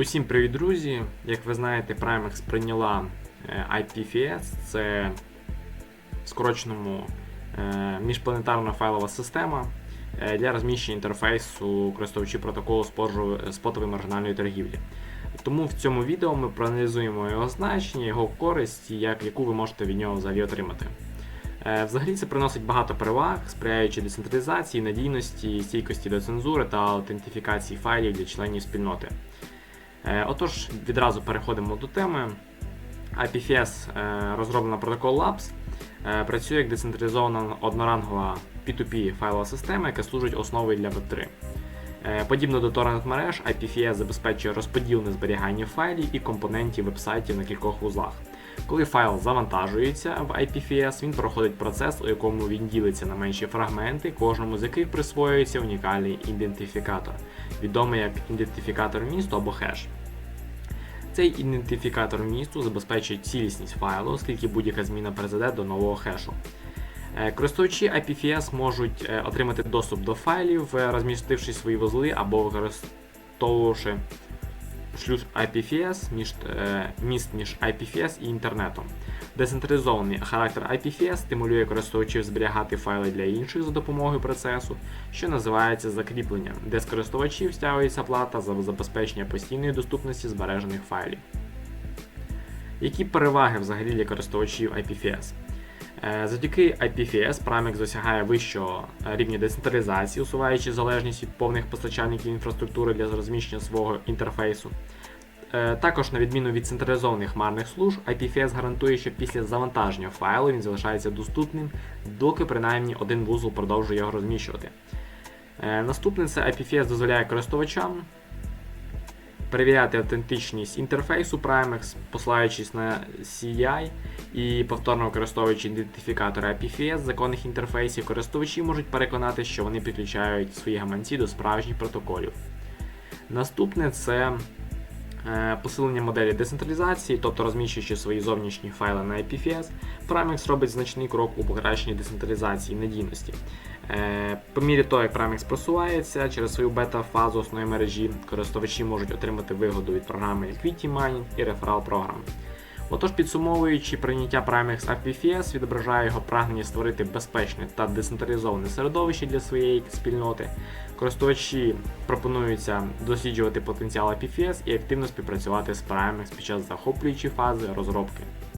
Усім привіт, друзі! Як ви знаєте, Primex прийняла е, IPFS, це в скороченому е, міжпланетарна файлова система е, для розміщення інтерфейсу користувачів протоколу спотової маржинальної торгівлі. Тому в цьому відео ми проаналізуємо його значення, його користь і як, яку ви можете від нього взагалі отримати. Взагалі це приносить багато переваг, сприяючи децентралізації, надійності, стійкості до цензури та аутентифікації файлів для членів спільноти. Е, Отож, відразу переходимо до теми. IPFS е, розроблена протокол Labs, е, працює як децентралізована однорангова P2P файлова система, яка служить основою для Web3. Е, Подібно до торрент мереж, IPFS забезпечує розподілене зберігання файлів і компонентів вебсайтів на кількох вузлах. Коли файл завантажується в IPFS, він проходить процес, у якому він ділиться на менші фрагменти, кожному з яких присвоюється унікальний ідентифікатор, відомий як ідентифікатор місту або хеш. Цей ідентифікатор місту забезпечує цілісність файлу, оскільки будь-яка зміна призведе до нового хешу. Е, Користувачі IPFS можуть е, отримати доступ до файлів, е, розмістивши свої вузли або використовувавши шлюз IPFS міст між IPFS і інтернетом. Децентралізований характер IPFS стимулює користувачів зберігати файли для інших за допомогою процесу, що називається закріпленням, де з користувачів стягується плата за забезпечення постійної доступності збережених файлів. Які переваги взагалі для користувачів IPFS? Е, Завдяки IPFS Primex досягає вищого рівня децентралізації, усуваючи залежність від повних постачальників інфраструктури для розміщення свого інтерфейсу. Е, Також, на відміну від централізованих хмарних служб, IPFS гарантує, що після завантаження файлу він залишається доступним, доки принаймні один вузол продовжує його розміщувати. Е, Наступне це IPFS дозволяє користувачам перевіряти автентичність інтерфейсу Primex, посилаючись на CI і повторно використовуючи ідентифікатори IPFS законних інтерфейсів, користувачі можуть переконати, що вони підключають свої гаманці до справжніх протоколів. Наступне це посилення моделі децентралізації, тобто розміщуючи свої зовнішні файли на IPFS, Primex робить значний крок у покращенні децентралізації і надійності. Е, По мірі того, як Primex просувається через свою бета-фазу основної мережі, користувачі можуть отримати вигоду від програми Liquidity Mining і реферал програм. Отож, підсумовуючи, прийняття Primex APFS, відображає його прагнення створити безпечне та децентралізоване середовище для своєї спільноти. Користувачі пропонуються досліджувати потенціал IPFS і активно співпрацювати з Primex під час захоплюючої фази розробки.